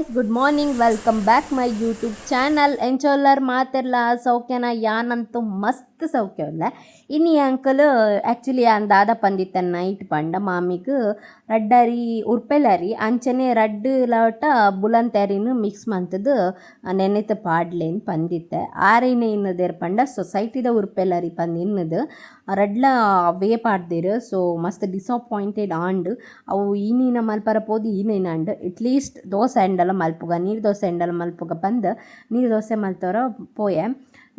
Guys good morning welcome back my YouTube channel ಎಂಚೋಲ್ಲರ್ ಮಾತೆಲ್ಲ ಸೌಖ್ಯನ ಯಾನಂತೂ ಮಸ್ತ್ ಸೌಖ್ಯವಲ್ಲ ಇನ್ನು ಈ ಅಂಕಲ್ ಆ್ಯಕ್ಚುಲಿ ದಾದ ಪಂದಿತ್ತ ನೈಟ್ ಪಂಡ ಮಾಮಿಗ್ ರಡ್ಡರಿ ಉರ್ಪೆಲರಿ ಅಂಚನೆ ರಡ್ಡ್ ಲೋಟ ಬುಲಂತ್ಯಾರಿನ ಮಿಕ್ಸ್ ಮಂತದ್ದು ನೆನೆತ ಪಾಡ್ಲೇನ್ ಪಂದಿತ್ತೆ ಆರೈನ ಇನ್ನದೇರ್ ಪಂಡ ಸೊಸೈಟಿದ ಉರ್ಪೆಲರಿ ಪಂದ್ ಇನ್ನದು. ರಡ್ಲ ಅವೇ ಪಾಡ್ದಿರು ಸೊ ಮಸ್ತ್ ಡಿಸಪಾಯಿಂಟೆಡ್ ಆಂಡ್ ಅವು ಈನಿನ ಮಲ್ಪರ ಪೋದು ಈನೇನ ಅಂಡ್ ಅಟ್ಲೀಸ್ಟ್ ದೋಸೆ ಎಂಡಲ ಮಲ್ಪುಗ, ನೀರು ದೋಸೆ ಎಂಡಲ ಮಲ್ಪುಗ ಬಂದು ನೀರು ದೋಸೆ ಮಲ್ತವ್ರ ಪೋಯೆ.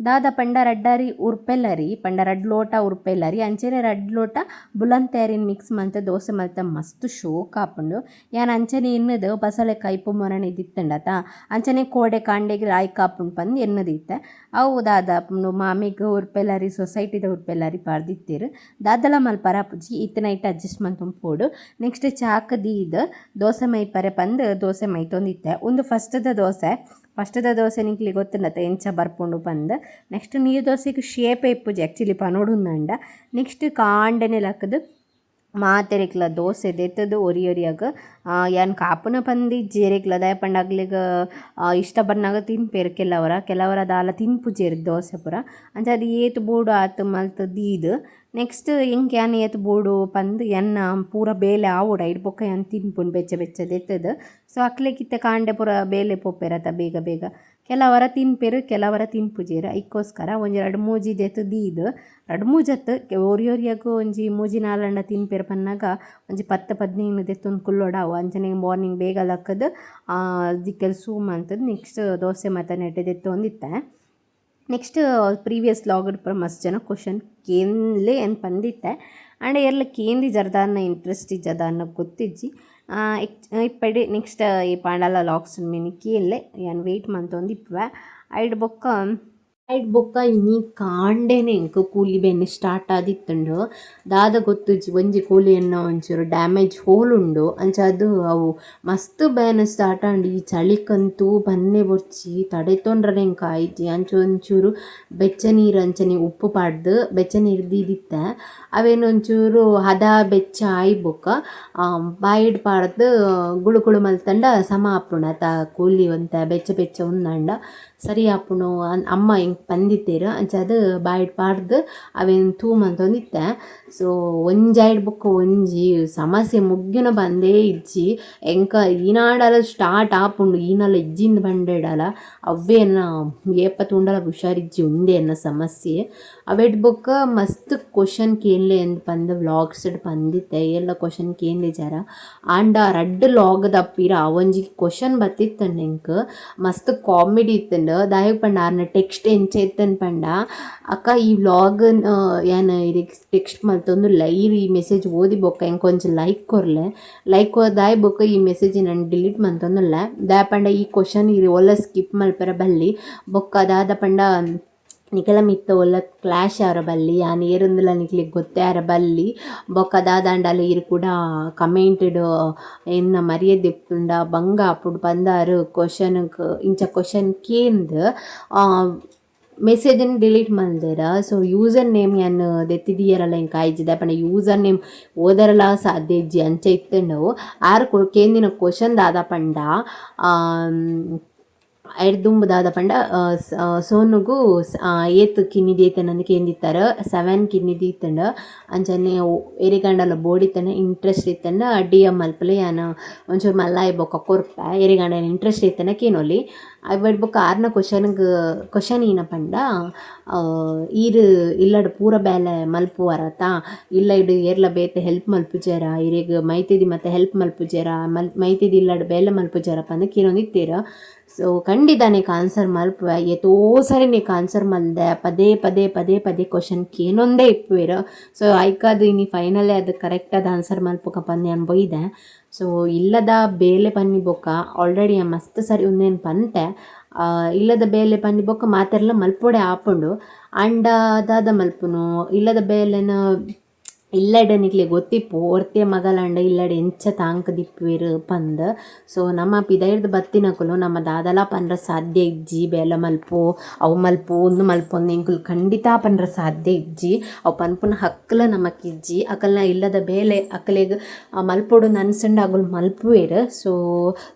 ದಾದ ಪಂಡ ರಡ್ಡರಿ ಉರ್ಪೆಲ್ಲರಿ, ಪಂಡ ರಡ್ ಲೋಟ ಉರ್ಪೆಲ್ಲರಿ ಅಂಚೆನೆ ರಡ್ ಲೋಟ ಬುಲಂತ್ಯಾರಿನ ಮಿಕ್ಸ್ ಮಂತ್ ದೋಸೆ ಮಲ್ತ ಮಸ್ತ್ ಶೋಕ್ ಆಪುಂಡು ಯಾನ್ ಅಂಚನೆ ಇನ್ನದು ಬಸಳೆ ಕೈಪು ಮೊರಣೆ ಇದ್ದಿತ್ತಂಡತ ಅಂಚನೆ ಕೋಡೆ ಕಾಂಡೆಗೆ ರಾಯ್ ಕಾಪುಂಡು ಪಂದು ಎನ್ನದಿತ್ತೆ ಅವು ದಾದ ಮಾಮಿಗ್ ಉರ್ಪೆಲ್ಲರಿ, ಸೊಸೈಟಿದ ಉರ್ಪೆಲ್ಲರಿ ಪಾರ್ದಿತ್ತೀರು ದಾದಲ ಮಲ್ಪರ ಪುಜಿ ಇತ್ತ ನೈಟ್ ಅಡ್ಜಸ್ಟ್ಮೆಂಟ್ ಪೋಡು. ನೆಕ್ಸ್ಟ್ ಚಾಕ್ ದೀದ್ ದೋಸೆ ಮೈಪರೆ ಪಂದ್ ದೋಸೆ ಮೈತೊಂದಿತ್ತೆ ಒಂದು ಫಸ್ಟ್ದ ದೋಸೆ ಫಸ್ಟ್ದ ದೋಸೆ ನಿಕ್ಲಿ ಗೊತ್ತುಂಡತ ಎಂಚ ಬರ್ಪುಂಡು ಪಂದ್. ನೆಕ್ಸ್ಟ್ ನೀರು ದೋಸೆಗ್ ಶೇಪ್ ಇಪ್ಪುಜಿ ಆ್ಯಕ್ಚುಲಿ ಪನೋಡುಂದಂಡ ನೆಕ್ಸ್ಟ್ ಕಾಂಡನೆ ಲಕ್ಕದು ಮಾತೆರೆಕ್ಲ ದೋಸೆ ದೆತ್ತದು ಒರಿ ಒರಿಯಾಗ ಯಾನ್ ಕಾಪುನ ಪಂದಿ, ಜೇರೆಕ್ಲ ದಾಯ ಪಂಡ ಅಗ್ಲಿಗ ಇಷ್ಟ ಬಂದಾಗ ತಿನ್ಪೇರು ಕೆಲವರ ಕೆಲವರ ದಾಲ ತಿನ್ಪುಜೇರು ದೋಸೆ ಪೂರ. ಅಂಚ ಅದು ಏತ್ ಬೋಡು ಆತು ಮಲ್ತ್ ದೀದ್. ನೆಕ್ಸ್ಟ್ ಎಂಕ್ ಯಾನ್ ಏತ್ ಬೋಡು ಪಂದ್, ಎನ್ನ ಪೂರ ಬೇಲೆ ಆವೋಡ ಐಡ್ ಬೊಕ್ಕ ಯಾನ್ ತಿನ್ಪುಂಡು ಬೆಚ್ಚ ಬೆಚ್ಚ ದೆತ್ತದು. ಸೊ ಅಕ್ಲೆಕಿತ್ತೆ ಕಾಂಡೆ ಪೂರ ಬೇಲೆ ಪೋಪೆರತ ಬೇಗ ಬೇಗ. ಕೆಲವರ ತಿನ್ಪೆರು ಕೆಲವರ ತಿನ್ಪುಜೇರು ಐಕೋಸ್ಕರ ಒಂಜಿ ರಡ್ ಮೂಜಿ ದೆತ್ ದೀದ್. ರಡ್ಡ್ ಮೂಜತ್ ಒರಿ ಒರಿಯಾಗ ಒಂಜಿ ಮೂಜಿ ನಾಲಣ್ಣ ತಿನ್ಪೆರು ಪನ್ನಾಗ ಒಂಜಿ ಪತ್ತು ಪದ್ನೈದು ದೆತ್ತೊಂದು ಕುಲ್ಲೋಡಾವು. ಅಂಜನೆ ಮಾರ್ನಿಂಗ್ ಬೇಗ ಲಕ್ಕದು ದಿಕ್ಕೆಲ್ ಸೂಮ್ ಅಂತದ್ದು ನೆಕ್ಸ್ಟ್ ದೋಸೆ ಮತ್ತು ನೆಟ್ಟೆ ದೆತ್ತೊಂದಿತ್ತೆ. ನೆಕ್ಸ್ಟ್ ಪ್ರೀವಿಯಸ್ ಲಾಗಡ್ ಪರ ಮಸ್ತ್ ಜನ ಕ್ವಶನ್ ಕೇನ್ಲೆ ಏನು ಪಂದಿತ್ತೆ. ಆ್ಯಂಡ್ ಎಲ್ಲ ಕೇಂದಿ ಜರ್ದಾನ್ನ ಇಂಟ್ರೆಸ್ಟ್ ಇಜ್ಜದ ಅನ್ನೋ ಗೊತ್ತಿಜ್ಜಿ. ಇಪ್ಪಡಿ ನೆಕ್ಸ್ಟ್ ಈ ಪಾಂಡಲ ಲಾಕ್ಸ್ ಮಿನಿ ಕೇಳಲೆ ಏನು ವೆಯ್ಟ್ ಮಂತೊಂದು ಇಪ್ಪವೆ. ಐಡ್ ಬೊಕ್ಕ ಐಡ್ ಬೊಕ್ಕ ಇನ್ನಿ ಕಾಂಡೆನೆ ಕೂಲಿ ಬೇನೆ ಸ್ಟಾರ್ಟ್ ಆದಿತ್ತುಂಡು ದಾದ ಗೊತ್ತು ಒಂಜಿ ಕೂಲಿಯನ್ನ ಒಂಚೂರು ಡ್ಯಾಮೇಜ್ ಹೋಲ್ ಉಂಡು. ಅಂಚ ಅದು ಅವು ಮಸ್ತ್ ಬೇನೆ ಸ್ಟಾರ್ಟ್ ಆಂಡ್. ಈ ಚಳಿಕಂತೂ ಬನ್ನೆ ಬೊರ್ಚಿ ತಡೆತೊಂಡ್ರೆ ಎಂಕ ಆಯ್ತಿ. ಅಂಚ ಒಂಚೂರು ಬೆಚ್ಚ ನೀರು ಅಂಚನೆ ಉಪ್ಪು ಪಾಡ್ದು ಬೆಚ್ಚ ನೀರು ದೀದಿತ್ತೆ. ಅವೇನು ಒಂಚೂರು ಹದ ಬೆಚ್ಚ ಆಯ್ ಬೊಕ್ಕ ಬಾಯಿಡ್ ಪಾಡ್ದು ಗುಳು ಗುಳು ಮಲ್ತಂಡ ಸಮ ಆಪುಣ ಕೂಲಿ ಒಂತ ಬೆಚ್ಚ ಬೆಚ್ಚ ಉಂದಂಡ. ಸರಿ ಆಪುಂಡು ಅಮ್ಮ ಹಿಂಗೆ ಪಂದಿತ್ತೇರು ಅಂಚ ಅದು ಬಾಯಿಡ್ ಪಾಡ್ದು ಅವೇನು ತೂಮ್ ಅಂತೊಂದಿತ್ತೆ ಸೊ ಒಂಜಾಯ್ಡ್ ಬೊಕ್ಕ ಒಂಜಿ, ಸಮಸ್ಯೆ ಮುಗ್ಗಿನ ಬಂದೇ ಇಜ್ಜಿ, ಎಂಕ ಈನಾಡಲ ಸ್ಟಾರ್ಟ್ ಆಪುಂಡು ಈನಲ ಇಜ್ಜಿಂದ ಬಂಡೆಡಲ ಅವ್ವೇನ ಏಪ ತುಂಡಲ ಹುಷಾರಿಜ್ಜಿ ಉಂದೆ ಎನ್ನ ಸಮಸ್ಯೆ. ಅವೆಡ್ ಬೊಕ್ಕ ಮಸ್ತ್ ಕ್ವಶನ್ ಕೇನ್ಲೆ ಎಂದು ಪಂದ ವ್ಲಾಗ್ಸ್ ಪಂದಿತ್ತೆ ಎಲ್ಲ ಕ್ವಶನ್ ಕೇನ್ಲೆ ಜರ. ಆಂಡ ರಡ್ಡ್ ಲಾಗ್ ದಪ್ಪಿರ ಒಂಜಿ ಕ್ವಶನ್ ಬತ್ತಿತ್ತಂಡು ಎಂಕ್, ಮಸ್ತ್ ಕಾಮಿಡಿ ಇತ್ತಂಡು ದಾಯಗ್ ಪಂಡ ಆರ್ನ ಟೆಕ್ಸ್ಟ್ ಎಂಚೆತ್ತನ್ ಪಂಡ? ಅಕ್ಕ, ಈ ವ್ಲಾಗ್ ಏನ್ ಇದಕ್ಕೆ ಟೆಕ್ಸ್ಟ್ ಮಲ್ತೊಂದು ಲೈರ್ ಈ ಮೆಸೇಜ್ ಓದಿ ಬೊಕ್ಕ, ಹೆಂಗೆ ಕೊಂಚ ಲೈಕ್ ಕೊರ್ಲೆ. ಲೈಕ್ ದಾಯ್ ಬೊಕ್ಕ ಈ ಮೆಸೇಜ್ ನಾನು ಡಿಲೀಟ್ ಮಂತೊಂದುಲ್ಲ ದಾಯ ಪಂಡ ಈ ಕ್ವಶನ್ ಇರಿ, ಒಲ್ಲ ಸ್ಕಿಪ್ ಮಲ್ಪರ ಬಲ್ಲಿ. ಬೊಕ್ಕ ದಾದ ಪಂಡ ನಿಕಲ ಮಿತ್ತ ಒಲ್ಲ ಕ್ಲಾಶ್ ಆರ ಬಲ್ಲಿ ಯಾನ್ ಏರೊಂದುಲ ನಿಕ್ಲಿಗ್ ಗೊತ್ತೇ ಆರ ಬಲ್ಲಿ ಬೊಕ್ಕ ದಾದಾಂಡಲ ಇರು ಕೂಡ ಕಮೆಂಟೆಡ್ ಎನ್ನ ಮರ್ಯಾದೆ ಇಪ್ಪುಂಡ ಬಂಗ ಅಪ್ಪುಡು ಪಂದಾರು ಕ್ವಶನ್ಕ್ ಇಂಚ ಕ್ವಶನ್ ಕೇಂದ್ ಮೆಸೇಜನ್ನು ಡಿಲೀಟ್ ಮಲ್ದೆರ ಸೊ ಯೂಸರ್ ನೇಮ್ ಯಾನ್ ದೆತ್ತಿದೀಯರಲ್ಲ ಹಿಂಗೆ ಕಾಯ್ಜಿದ? ಪಂಡ ಯೂಸರ್ ನೇಮ್ ಓದರಲ ಸಾಧ್ಯ ಇಜ್ಜಿ ಅಂಚ ಇತ್ತಂಡವು ಆರು ಕೇಂದಿನ ಕ್ವಶನ್ ದಾದ ಪಂಡ ಐಡ್ ದುಂಬು ದಾದ ಪಂಡ ಸೋನುಗು ಏತ್ ಕಿನ್ನಿದಿ ಏತನಂದ್ ಕೇಂದಿತ್ತಾರ, ಸೆವೆನ್ ಕಿನ್ನಿ ಇತ್ತಂಡ ಅಂಚನೆ ಎರೆಗಾಂಡಲ ಇತ್ತಂಡ ಇಂಟ್ರೆಸ್ಟ್ ಇತ್ತಂಡ ಡಿ ಎಂ ಮಲ್ಪಲೆ ಯಾನ, ಒಂಚೂರು ಮಲ್ಲಾಯಿ ಬೊಕ್ಕ ಕೊರ್ಪ ಎರೆಗಾಂಡಲ ಇಂಟ್ರೆಸ್ಟ್ ಇತ್ತಂಡ ಕೇನೊಲಿ. ಐವೈಡ್ ಬೊಕ್ಕ ಆರ್ನ ಕ್ವಶನ್ಗ, ಕ್ವಶನ್ ಈನ ಪಂಡ ಈರು ಇಲ್ಲಡ್ ಪೂರ ಬೇಲೆ ಮಲ್ಪುವರತ ಇಲ್ಲ ಇಡು ಏರ್ಲ ಬೇತೆ ಹೆಲ್ಪ್ ಮಲ್ಪುಜೆರ, ಇರೆಗ್ ಮೈತಿದಿ ಮತ್ತೆ ಹೆಲ್ಪ್ ಮಲ್ಪುಜೆರ, ಮಲ್, ಮೈತಿದಿ ಇಲ್ಲಡ್ ಬೇಲೆ ಮಲ್ಪುಜೆರ ಅಂದ್ರೆ ಕೇನೊಂದಿತ್ತೀರ. ಸೊ ಖಂಡಿತ ನೀಕ್ ಆನ್ಸರ್ ಮಲ್ಪುವೆ. ಎತ್ತೋ ಸರಿ ನೀಕ್ ಆನ್ಸರ್ ಮಲ್ದೆ. ಪದೇ ಪದೇ ಪದೇ ಪದೇ ಕ್ವಶನ್ ಏನೊಂದೇ ಇಪ್ಪುವೆರು. ಸೊ ಐಕಾದ್ ಇನ್ನು ಫೈನಲೇ ಅದು ಕರೆಕ್ಟಾದ ಆನ್ಸರ್ ಮಲ್ಪಕ ಪನ್ನೆ ಅನ್ ಬೊಯ್ದೆ ಸೊ ಇಲ್ಲದ ಬೇಲೆ ಪನ್ನಿ ಬೊಕ್ಕ ಆಲ್ರೆಡಿ ಮಸ್ತ್ ಸರಿ ಒಂದೇನು ಪಂತೆ. ಇಲ್ಲದ ಬೇಲೆ ಪನ್ನಿ ಬೊಕ್ಕ ಮಾತೆರ್ಲ ಮಲ್ಪೊಡೆ ಆಪುಂಡು. ಆ್ಯಂಡ್ ಅದಾದ ಮಲ್ಪುನು. ಇಲ್ಲದ ಬೇಲೆನ ಇಲ್ಲಡೆ ನಿಕ್ಲೆ ಗೊತ್ತಿಪ್ಪು ಒರ್ತೆ ಮಗಲಂಡ ಇಲ್ಲಡೆ ಎಂಚ ತಾಂಕ ದಿಪ್ಪುವೆರ್ ಪಂದ್. ಸೊ ನಮ್ಮ ಪಿದೈರ್ದ ಬತ್ತಿನಕುಲು ನಮ್ಮ ದಾದಲ ಪನ್ರ ಸಾಧ್ಯ ಇಜ್ಜಿ, ಬೇಲ ಮಲ್ಪು, ಅವು ಮಲ್ಪು ಒಂದು ಮಲ್ಪು ಒಂದು ಎಂಕುಲು ಖಂಡಿತ ಪನ್ರ ಸಾಧ್ಯ ಇಜ್ಜಿ. ಅವು ಪನ್ಪುನ ಹಕ್ಕಲ ನಮಕಿಜ್ಜಿ ಅಕಲ್ನ ಇಲ್ಲದ ಬೇಲೆ ಅಕಲೆಗ್ ಮಲ್ಪೊಡು ನನ್ಸಂಡ ಅಗುಲು ಮಲ್ಪುವೆರ್. ಸೊ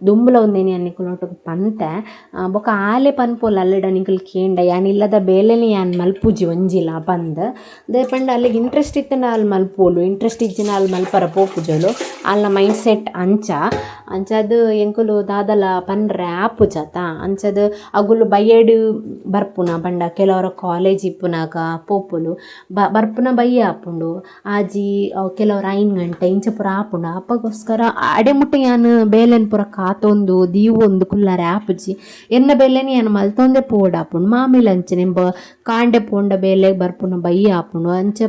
ದುಂಬುಲ ಒಂದೇನಿ ಅನ್ನಿಕುಲು ಒಟ್ಟು ಪಂತೆ. ಬೊಕ ಆಲೆ ಪನ್ಪೋಲ್ ಅಲ್ಲಡ ನಿಕುಲು ಕೇಂಡ. ಯಾನ್ ಇಲ್ಲದ ಬೇಲೆನಿ ಯಾನ್ ಮಲ್ಪುಜಿ ಒಂಜಿಲ ಪಂದ್. ದೇ ಪಂಡ ಅಲ್ಲಿಗೆ ಇಂಟ್ರೆಸ್ಟ್ ಇತ್ತಂಡ ಅಲ್ಲಿ ಮಲ್ಪೋಲು ಇಂಟ್ರೆಸ್ಟ್ ಇಜ್ಜಿನ ಅಲ್ಲಿ ಮಲ್ಪರ ಪೋಪುಜಲು, ಅಲ್ಲ ಮೈಂಡ್ ಸೆಟ್ ಅಂಚ. ಅಂಚದು ಎಂಕುಲು ದಾದಲ ಪನ್ರೆ ಆಪುಜಾತ. ಅಂಚದು ಅಗುಲು ಬಯ್ಯಡ್ ಬರ್ಪುನ ಪಂಡ ಕೆಲವರ ಕಾಲೇಜ್ ಇಪ್ಪುನಾಗ ಪೋಪುಲು. ಬ, ಬರ್ಪುನ ಬಯ್ಯ ಆಪುಂಡು. ಆಜಿ ಕೆಲವರ ಐನ್ ಗಂಟೆ ಇಂಚ ಪೂರ ಆಪುಂಡು. ಅಪ್ಪಗೋಸ್ಕರ ಅಡೆ ಮುಟ್ಟೆ ಯಾನ್ ಬೇಲೆನ್ ಪುರ ಕಾತೊಂದು, ದೀವೊಂದು ಕುಲ್ಲ ಕುಲ್ಲರೆ ಆಪುಜಿ ಎನ್ನ ಬೇಲೆನಿ ಯಾನು ಮಲ್ತೊಂದೆ ಪೋಡ್ ಆಪುಂಡು. ಮಾಮಿಲ ನಿಂಬ ಕಾಂಡೆ ಪೋಂಡ ಬೇಲೆ ಬರ್ಪುನ ಬಯ್ಯ ಆಪುಂಡು. ಅಂಚ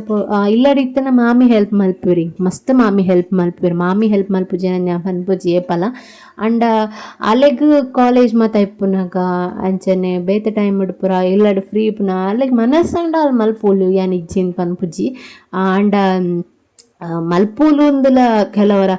ಇಲ್ಲಡಿತ್ತನ ಮಾಮಿ ಹೆಲ್ಪ್ ಮಲ್ಪುರಿ ಮಸ್ತ್ ಮಾಮಿ ಹೆಲ್ಪ್ ಮಲ್ಪುರಿ ಮಾಮಿ ಹೆಲ್ಪ್ ಮಲ್ಪುಜಿ ನಾನು ಪನ್ಪುಜಿ ಏಪಲ. ಅಂಡ ಅಲೆಗ್ ಕಾಲೇಜ್ ಮಾತ ಇಪ್ಪುನಾಗ ಅಂಚನೆ ಬೇತೆ ಟೈಮ್ ಇಡ್ಪುರ ಇಲ್ಲಡ್ ಫ್ರೀ ಇಪ್ಪುನ ಅಲೆಗ್ ಮನಸ್ಸಂಡ ಅಲ್ಲಿ ಮಲ್ಪೋಲು ಯಾನ್ ಇಜ್ಜಿನ್ ಪನ್ಪುಜಿ ಅಂಡ ಆ, ಮಲ್ಪೂಲು ಒಂದುಲ ಕೆಲವರ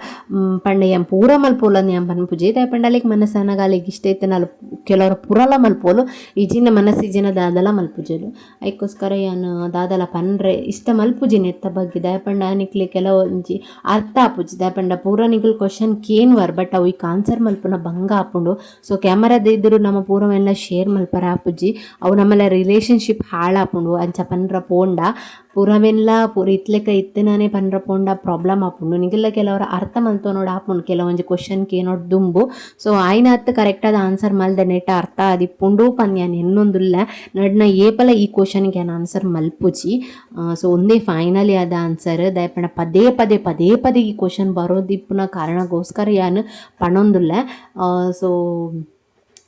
ಪಂಡ ಎಂ ಪೂರ ಮಲ್ಪೋಲನ್ ಎಂ ಪನ್ಪುಜಿ ದಾಯ್ ಪಂಡ ಅಲೆಗ್ ಮನಸ್ಸನಾಗ ಅಲೆಗ್ ಇಷ್ಟ ಐತೆ ನಾಲ್ ಕೆಲವರ ಪುರಲ ಮಲ್ಪೋಲು ಈಜಿನ ಮನಸ್ಸಿಜಿನ ದಾದಲ ಮಲ್ಪುಜಲು. ಐಕೋಸ್ಕರ ಏನು ದಾದಲ ಪನ್ರೆ ಇಷ್ಟ ಮಲ್ಪುಜಿನ ಎತ್ತ ಬಗ್ಗೆ ದಾಯ್ ಪಂಡ ನಿಕ್ಲೆ ಕೆಲವೊಂಜಿ ಅರ್ಥ ಆಪುಜಿ. ದಾಯ್ ಪಂಡ ಪೂರ ನಿಕ್ಲಿ ಕ್ವಶನ್ ಕೇನ್ವರ್ ಬಟ್ ಅವು ಈಗ ಆನ್ಸರ್ ಮಲ್ಪುನ ಭಂಗ ಆಪುಂಡು. ಸೊ ಕ್ಯಾಮರಾದ ಇದ್ರು ನಮ್ಮ ಪೂರವೆಲ್ಲ ಶೇರ್ ಮಲ್ಪರ ಆಪುಜಿ. ಅವು ನಮ್ಮಲ್ಲ ರಿಲೇಷನ್ಶಿಪ್ ಹಾಳಾಪುಂಡು ಅಂಚ ಪನ್ರ ಪೋಂಡ. ಪೂರವೆಲ್ಲ ಪೂರ ಇತ್ಲೆಕ ಇತ್ತನಾನೆ ಪನ್ರ ಪೋಂಡ ಪ್ರಾಬ್ಲಮ್ ಆಪುಂಡು ನಿಗೆಲ್ಲ ಕೆಲವರ ಅರ್ಥ ಮಲ್ತೊನೋಡು ಆಪುಂಡು ಕೆಲವೊಂಜಿ ಕ್ವಶನ್ ಕೇನೋಡು ದುಂಬು ಸೊ ಆಯ್ನ ಹತ್ತು ಕರೆಕ್ಟಾದ ಆನ್ಸರ್ ಮಲ್ದೆ ನೆಟ್ ಅರ್ಥ ಆದಿಪ್ಪುಂಡು ಪನ್ಯಾನ್ ಎನ್ನೊಂದುಲ್ಲ ನಡ್ನ ಏಪಲ ಈ ಕ್ವಶನ್ಗೆ ನಾನು ಆನ್ಸರ್ ಮಲ್ಪುಜಿ ಸೊ ಒಂದೇ ಫೈನಲಿ ಆದ ಆನ್ಸರ್ ದಯಪಂಡ ಪದೇ ಪದೇ ಪದೇ ಪದೇ ಈ ಕ್ವಶನ್ ಬರೋದಿಪ್ಪುನ ಕಾರಣಗೋಸ್ಕರ ಯಾನ್ ಪಣೊಂದುಲ್ಲ ಸೊ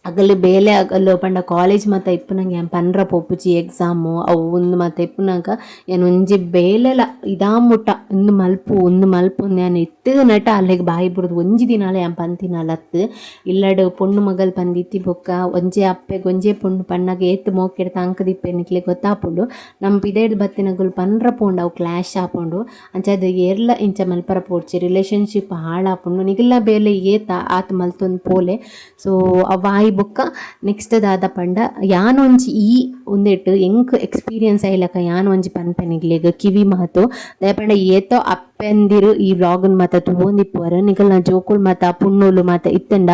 ಅಗಲು ಬೇಲೆ ಅಗಲು ಪಂಡ ಕಾಲೇಜ್ ಮಾತ ಇಪ್ಪುನಂಗೆ ಏನ್ ಪನ್ರ ಪೋಪುಜಿ ಎಕ್ಸಾಮು ಅವು ಒಂದು ಮಾತ ಇಪ್ಪುನಾಗ ಏನು ಒಂಜಿ ಬೇಲೆಲ ಇದಾ ಮುಟ್ಟ ಒಂದು ಮಲ್ಪು ಒಂದು ಮಲ್ಪು ನಾನು ಇತ್ತು ನಟ ಅಲ್ಲಿಗೆ ಬಾಯಿ ಬಿಡೋದು ಒಂಜಿ ದಿನಾಲ ಏನ್ ಪಂತಿನಲತ್ತು ಇಲ್ಲಡು ಪೊಣ್ಣು ಮಗಲ್ ಪಂದಿತ್ತಿ ಬೊಕ್ಕ, ಒಂಜೆ ಅಪ್ಪೆ ಗೊಂಜೆ ಪೊಣ್ಣು ಪಣ್ಣಗೆ ಏತ್ ಮೋಕೆಡ್ ತಾಂಕ ದಿಪ್ಪೆ ನಿಕ್ಲೆ ಗೊತ್ತಾಪುಂಡು. ನಮ್ಮ ಪಿದೇಡ್ ಬತ್ತಿನಗುಲು ಪನ್ರ ಪೋಂಡು, ಅವು ಕ್ಲಾಶ್ ಆಪುಂಡು. ಅಂಚದು ಏರ್ಲ ಇಂಚ ಮಲ್ಪರ ಪೋಡ್ಚಿ ರಿಲೇಷನ್ಶಿಪ್ ಹಾಳಾಪುಂಡು. ನಿಗಿಲ್ಲ ಬೇಲೆ ಏತ, ಆತ್ ಮಲ್ತೊಂದು ಪೋಲೆ. ಸೊ ಅವಾಯಿ ಬೊಕ್ಕ ನೆಕ್ಸ್ಟ್ ದಾದ ಪಂಡ, ಯಾನೊಂಜಿ ಈ ಒಂದೆಟ್ ಎಂಕ್ ಎಕ್ಸ್ಪೀರಿಯನ್ಸ್ ಆಯ್ಲಕ ಯಾನೊಂಜಿ ಪನ್ಪೆನಿಗ್ಲೆಗ್ ಕಿವಿ ಮಾತು ದಯಪಂಡ ಏತೋ ಅಪ್ಪೆಂದಿರು ಈ ವ್ಲಾಗನ್ ಮಾತ ತೂವೊಂದಿಪ್ಪುವರ ನ ಜೋಕುಲ್ ಮಾತ ಪುಣ್ಣೋಲು ಮಾತ ಇತ್ತಂಡ.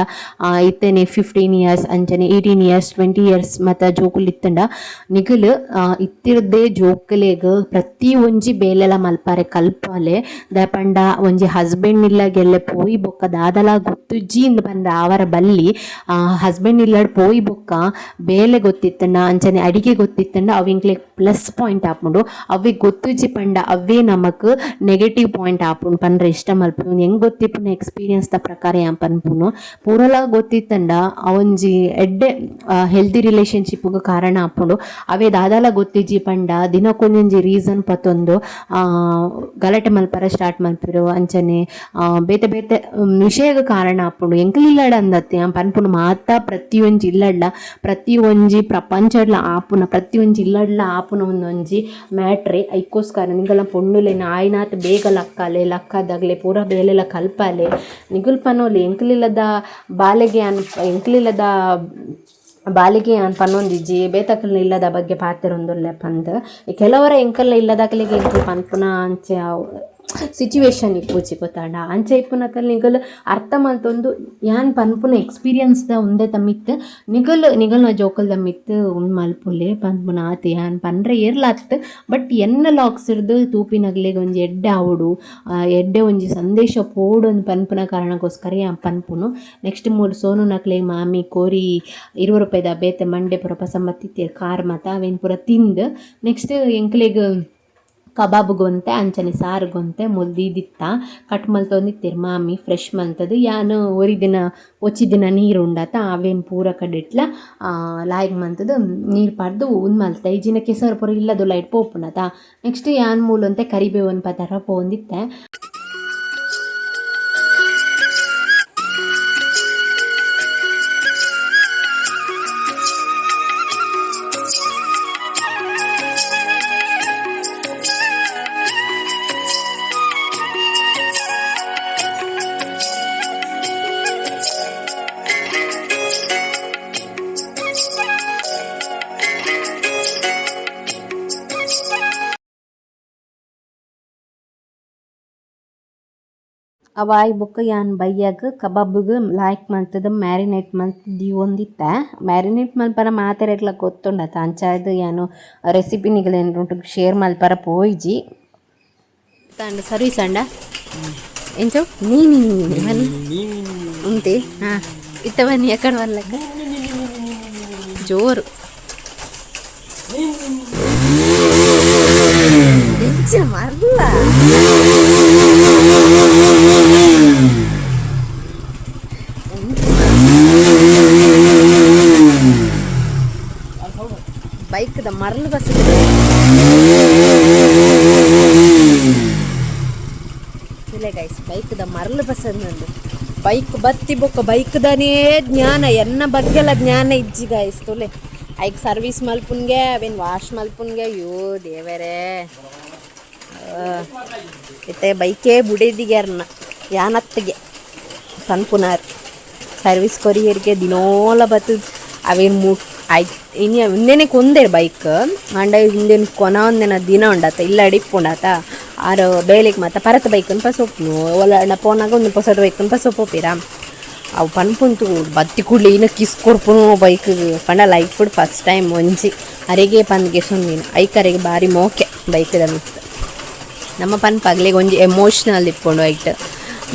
ಇತ್ತನೆ ಫಿಫ್ಟೀನ್ ಇಯರ್ಸ್ ಅಂಚನೆ ಏಯ್ಟೀನ್ ಇಯರ್ಸ್ ಟ್ವೆಂಟಿ ಇಯರ್ಸ್ ಮಾತ ಜೋಕುಲ್ ಇತ್ತಂಡ. ನಿಗಲ್ ಆ, ಇತ್ತಿರ್ದೆ ಜೋಕುಲೆಗ್ ಪ್ರತಿ ಒಂಜಿ ಬೇಲೆಲ ಮಲ್ಪಾರೆ ಕಲ್ಪಾಲೆ. ದಯಪಂಡ ಒಂಜಿ ಹಸ್ಬೆಂಡ್ ಇಲ್ಲ ಗೆಲ್ಲೆ ಪೋಯಿ ಬೊಕ್ಕ ದಾದಲ ಗೊತ್ತುಜ್ಜಿ ಇಂದ ಬಂದ ಅವರ ಬಲ್ಲಿ ಹಸ್ಬೆಂಡ್ ಇಲ್ಲಡ್ ಪೋಯಿ ಬೊಕ್ಕ ಬೇಲೆ ಗೊತ್ತಿತ್ತಂಡ ಅಂಚನೆ ಅಡಿಗೆ ಗೊತ್ತಿತ್ತಂಡ ಅವಿಂಕ್ಲೆ ಪ್ಲಸ್ ಪಾಯಿಂಟ್ ಆಪುಂಡು ಅವೇ ಗೊತ್ತುಜ್ಜಿ ಪಂಡ ಅವೇ ನಮಕ್ ನೆಗೆಟಿವ್ ಪಾಯಿಂಟ್ ಆಪುಂಡು ಪಂಡ್ರೆ ಇಷ್ಟ ಮಲ್ಪುನು ಹೆಂಗ್ ಗೊತ್ತಿಪ್ಪುನ ಎಕ್ಸ್ಪೀರಿಯನ್ಸ್ ದ ಪ್ರಕಾರ ಯಾನ್ ಪನ್ಪುನು? ಪೂರಲ ಗೊತ್ತಿತ್ತಂಡ ಅವೊಂಜಿ ಎಡ್ಡೆ ಹೆಲ್ದಿ ಗ ಕಾರಣ ಆಪುಂಡು. ಅವೇ ದಾದಾಲ ಗೊತ್ತಿಜ್ಜಿ ಪಂಡ ದಿನಕ್ಕೊಂದೊಂಜಿ ರೀಸನ್ ಪತ್ತೊಂದು ಆ, ಗಲಾಟೆ ಮಲ್ಪರ ಸ್ಟಾರ್ಟ್ ಮಲ್ಪಿರು ಅಂಚನೆ ಆ, ಬೇತೆ ಬೇತೆ ವಿಷಯಗ ಕಾರಣ ಆಪುಂಡು. ಎಂಕಲಿಲ್ಲಡ ಅಂದತ್ತೆ? ಪನ್ಪುನು ಮಾತ ಪ್ರತಿಯೊಂಜಿ ಇಲ್ಲಡ್ಲ ಪ್ರತಿಯೊಂಜಿ ಪ್ರಪಂಚಡ್ಲ ಆಪುನ ಪ್ರತಿಯೊಂಜಿ ಇಲ್ಲಡ್ಲ ಆಪುನ ಒಂದೊಂಜಿ ಮ್ಯಾಟ್ರೆ. ಐಕೋಸ್ಕರ ನಿಂಗಲ ಪೊಣ್ಣುಲೆ ಆಯ್ನಾತ್ ಬೇಗ ಲಕ್ಕಲೆ, ಲಕ್ಕದಾಗ್ಲೆ, ಪೂರ ಬೇಲೆಲ ಕಲ್ಪಲೆ. ನಿಗುಲ್ ಪನೋಲಿ ಎಂಕಲಿಲ್ಲದ ಬಾಲೆಗೆ ಅನ್, ಎಂಕಲಿಲ್ಲದ ಬಾಲಿಗೆ ಪನ್ನೊಂದಿಜ್ಜಿ ಬೇತಕಲ್ನ ಇಲ್ಲದ ಬಗ್ಗೆ ಪಾತೆರೊಂದುಲ್ಲೆ ಪಂದ್. ಕೆಲವರ ಎಂಕಲ್ನ ಇಲ್ಲದಾಕಲಿಗೆ ಎಂಕಲ್ ಪನ್ಪುನ ಅಂಚೆ ಸಿಚುವೇಶನ್ ಇಪ್ಪುಜಿ ಗೊತ್ತಾಂಡ ಅಂಚೆ ಇಪ್ಪುನಕಲ್ ನಿಗಲ್ ಅರ್ಥ ಮಂತೊಂದು ಯಾನ್ ಪನ್ಪುನ ಎಕ್ಸ್ಪೀರಿಯನ್ಸ್ ದ ಉಂದೆ ತಮ್ಮಿತ್ ನಿಗಲ್, ನಿಗಲ್ನ ಜೋಕಲ್ ತಮ್ಮಿತ್ತು, ಉಂಡು ಮಲ್ಪುಲೆ ಪನ್ಪುನ ಆತ್ ಯಾನ್ ಪನ್ರೆ ಏರ್ಲಾತ್ ಬಟ್ ಎನ್ನ ಲಾಕ್ಸ್ ಇರ್ದು ತೂಪಿನಗ್ಲೆಗ್ ಒಂಜಿ ಎಡ್ಡೆ ಅವಡು ಎಡ್ಡೆ ಒಂಜಿ ಸಂದೇಶ ಪೋಡು ಒಂದು ಪನ್ಪುನ ಕಾರಣಕ್ಕೋಸ್ಕರ ಯಾನ್ ಪನ್ಪುನು. ನೆಕ್ಸ್ಟ್ ಮೂರು ಸೋನು ನಕ್ಲೆ ಮಾಮಿ ಕೋರಿ ಇರುವ ರೂಪಾಯಿದ ಬೇತೆ ಮಂಡೆ ಪುರ ಪಸಂಬತ್ತಿತ್ತೆ ಕಾರ್ ಮತ ಅವೇನು ಪುರ ತಿಂದು. ನೆಕ್ಸ್ಟ್ ಎಂಕ್ಲೆಗ್ ಕಬಾಬ್ ಗೊಂತೆ ಅಂಚನೆ ಸಾರು ಗೊಂತೆ ಮುಲ್ದಿದಿತ್ತ ಕಟ್ ಮಲ್ತೊಂದಿತ್ತೀರ್ ಮಾಮಿ ಫ್ರೆಶ್ ಮಲ್ತದು. ಯಾನು ಒರಿ ದಿನ, ಒಚ್ಚಿ ದಿನ ನೀರು ಉಂಡಾತ, ಅವೇನು ಪೂರ ಕಡಿಟ್ಲ ಲಾಯ್ಗ್ ಮಂತದು ನೀರು ಪಾಡ್ದು ಉನ್ ಮಲ್ತ. ಜಿನಕ್ಕೆ ಕೆಸರು ಪೂರ ಇಲ್ಲದು ಲೈಟ್ ಪೋಪುನತ. ನೆಕ್ಸ್ಟ್ ಯಾನ್ ಮೂಲಂತೆ ಕರಿಬೇವನ್ ಪದಾರ ಪೋಂದಿತ್ತೆ. ಅವಾಯ್ ಬುಕ್ ಯಾನ್ ಬೈಯಾಗ ಕಬಾಬ್ಗ್ ಲಾಯ್ಕ್ ಮಲ್ತದ ಮ್ಯಾರಿನೇಟ್ ಮಲ್ತದಿ ಒಂದಿತ್ತ ಮ್ಯಾರಿನೇಟ್ ಮಲ್ಪರ ಮಾತೆರೆಗ್ಲ ಗೊತ್ತುಂಡತ ಅಂಚಾದ್ ಯಾನು ರೆಸಿಪಿ ನಿಗಲೇನು ಶೇರ್ ಮಲ್ಪರ ಪೋಯ್ಜಿ. ತಂಡ, ಸರಿ ಸಂಡ ಎಂಚು ನೀ ನೀ ನೀ ಬನ್ನಿ ಉಂಟಿ? ಹಾಂ, ಇತ್ತ ಬನ್ನಿ ಎಕಡೆ ಬರ್ಲಕ್ಕ ಜೋರು. ಎಂಚ ಮರ್ಲ ಬೈಕ್ದ ಮರಳು ಬಸ್ ಇಲ್ಲೇ ಗೈಸ್ ಬೈಕ್ದ ಮರಳು ಬಸ್ ಅಂದಂದು ಬೈಕ್ ಬತ್ತಿ ಬೊಕ್ಕ ಬೈಕ್ದನೇ ಜ್ಞಾನ ಎನ್ನ ಬಗ್ಗೆಲ್ಲ ಜ್ಞಾನ ಇಜ್ಜಿ ಗೈಸ್ ತುಲೆ ಐಕ್ ಸರ್ವಿಸ್ ಮಲ್ಪುನ್ಗೆ ಅವೇನು ವಾಶ್ ಮಲ್ಪುನ್ಗೆ ಅಯ್ಯೋ ದೇವರೇ ಇತ್ತೆ ಬೈಕೇ ಬುಡೇದಿಗ್ಯಾರನ್ನ ಯಾನತ್ತಿಗೆ. ಪನ್ಪುನಾರ್ ಸರ್ವಿಸ್ ಕೊರಿಯರ್ಗೆ ದಿನೋಲ ಬತ್ತು ಅವೇನು ಮುಟ್ ಆಯ್ತು ಇನ್ನು ಹಿಂದೆನೆ ಕೊಂದೇರು ಬೈಕ್. ಅಂಡ ಹಿಂದಿನ ಕೊನ ಒಂದಿನ ದಿನ ಉಂಡಾತ, ಇಲ್ಲ ಅಡಿಪ್ಪುಂಡಾತ ಆರು ಬೇಲಿಗೆ ಮತ್ತೆ ಪರತ ಬೈಕನ್ ಪಸೊಪ್ಪು ಒಲ ಪೋನಾಗ ಒಂದು ಪೊಸದ ಬೈಕನ್ನು ಪಸೊಪ್ಪಿರ ಅವು ಪನ್ಪುಂತು ಬತ್ತಿ ಕೂಡಲಿ ಇನ್ನು ಕಿಸ್ ಕೊಡ್ಪುನು ಬೈಕ್, ಪಂಡ ಲೈಫ್ ಫುಡ್ ಫಸ್ಟ್ ಟೈಮ್ ಒಂಜಿ. ಅರೆಗೆ ಪಂದ್ಗೆ ಸುಮ್ಮನೆ ಐಕರೆಗೆ ಭಾರಿ ಮೋಕೆ ಬೈಕ್ ನಮ್ಮ ಪನ್ ಪಗ್ಲಿಗೆ ಒಂಜಿ ಎಮೋಷ್ನಲ್ ಇಟ್ಕೊಂಡು ಐಟ್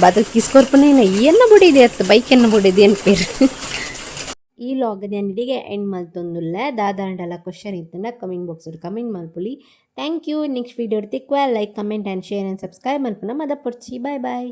ಬದು ಕಿಸ್ಕೊರ್ಪನೇನ ಎನ್ನ ಬುಡಿದೆ ಅತ್ತ ಬೈಕ್ ಎನ್ನ ಬುಡಿದೆ ಅನ್ಪೇರು ಈ ಲಾಗ್ ಅಂಡಿಗೆ ಎಂಡ್ ಮಲ್ತೊಂದುಲ್ಲ ದಾದಾಂಡಲ ಕ್ವಶನ್ ಇತ್ತಂಡ ಕಮೆಂಟ್ ಬಾಕ್ಸ್ ಕಮೆಂಟ್ ಮಲ್ಪುಲಿ thank you next video ತಿಕ್ವ like comment and share and subscribe ಮಲ್ಪುನ ಮದ ಪೊರ್ಚಿ ಬಾಯ್ ಬಾಯ್